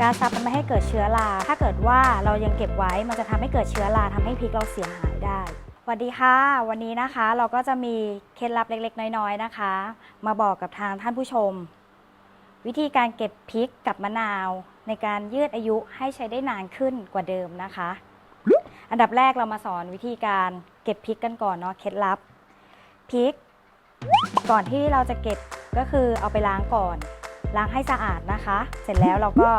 การซับมันไม่ให้เกิดเชื้อรา ถ้าเกิดว่าเรายังเก็บไว้ มันจะทำให้เกิดเชื้อราทำให้พริกเราเสียหายได้สวัสดีค่ะ วันนี้นะคะเราก็จะมีเคล็ดลับเล็กๆ น้อยๆนะคะ มาบอกกับทางท่านผู้ชม วิธีการเก็บพริกกับมะนาว ในการยืดอายุให้ใช้ได้นานขึ้นกว่าเดิมนะคะ อันดับแรกเรามาสอนวิธีการเก็บพริกกันก่อนเนาะเคล็ดลับพริก ก่อนที่เราจะเก็บก็คือเอาไปล้างก่อน ล้างให้สะอาดนะคะ เสร็จแล้วเราก็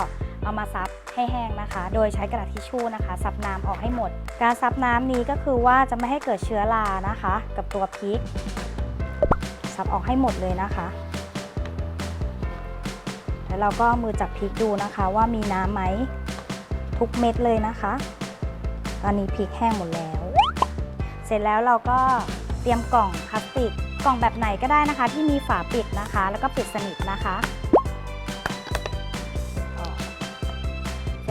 เอามาซับให้แห้งนะคะ โดยใช้กระดาษทิชชู่นะคะ ซับน้ำออกให้หมด การซับน้ำนี้ก็คือว่าจะไม่ให้เกิดเชื้อรานะคะ กับตัวพริก ซับออกให้หมดเลยนะคะ แล้วเราก็มือจับพริกดูนะคะว่ามีน้ำไหมทุกเม็ดเลยนะคะ ตอนนี้พริกแห้งหมดแล้ว เสร็จแล้วเราก็เตรียมกล่องพลาสติกกล่องแบบไหนก็ได้นะคะ ที่มีฝาปิดนะคะ แล้วก็ปิดสนิทนะคะ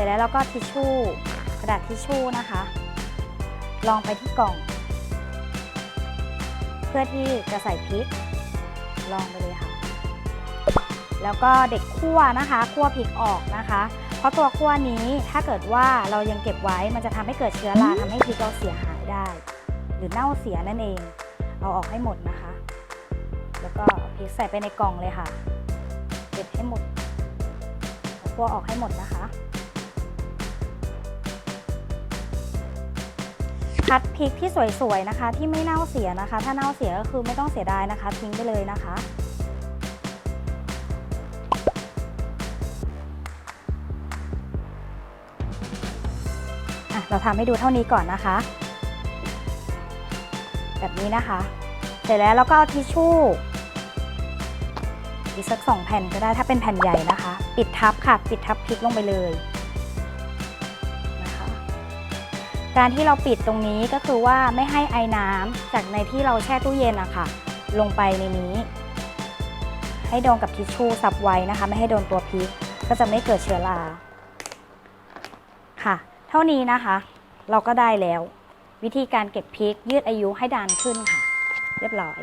ร็จแล้วเราก็ทิชชู่กระดาษทิชชู่นะคะ ลองไปที่กล่อง เพื่อที่จะใส่พริก ลองไปเลยค่ะ แล้วก็เด็กคั่วนะคะคั่วพริกออกนะคะ เพราะตัวคั่วนี้ถ้าเกิดว่าเรายังเก็บไว้มันจะทำให้เกิดเชื้อราทำให้พริกเราเสียหายได้ หรือเน่าเสียนั่นเอง เอาออกให้หมดนะคะ แล้วก็เอาพริกใส่ไปในกล่องเลยค่ะเก็บให้หมดเอาคั่วออกให้หมดนะคะ คัดพริกที่สวยๆนะคะ ที่ไม่เน่าเสียนะคะ ถ้าเน่าเสียก็คือไม่ต้องเสียดายนะคะ ทิ้งไปเลยนะคะ เราทำให้ดูเท่านี้ก่อนนะคะ แบบนี้นะคะ เสร็จแล้วเราก็เอาทิชชู่อีกสักสองแผ่นก็ได้ถ้าเป็นแผ่นใหญ่นะคะ ปิดทับค่ะ ปิดทับพริกลงไปเลย การที่เราปิดตรงนี้ก็คือว่าไม่ให้ไอน้ำจากในที่เราแช่ตู้เย็นอะค่ะ ลงไปในนี้ ให้โดนกับทิชชู่ซับไว้นะคะ ไม่ให้โดนตัวพริก ก็จะไม่เกิดเชื้อราค่ะ เท่านี้นะคะ เราก็ได้แล้ว วิธีการเก็บพริกยืดอายุให้ดานขึ้นค่ะ เรียบร้อย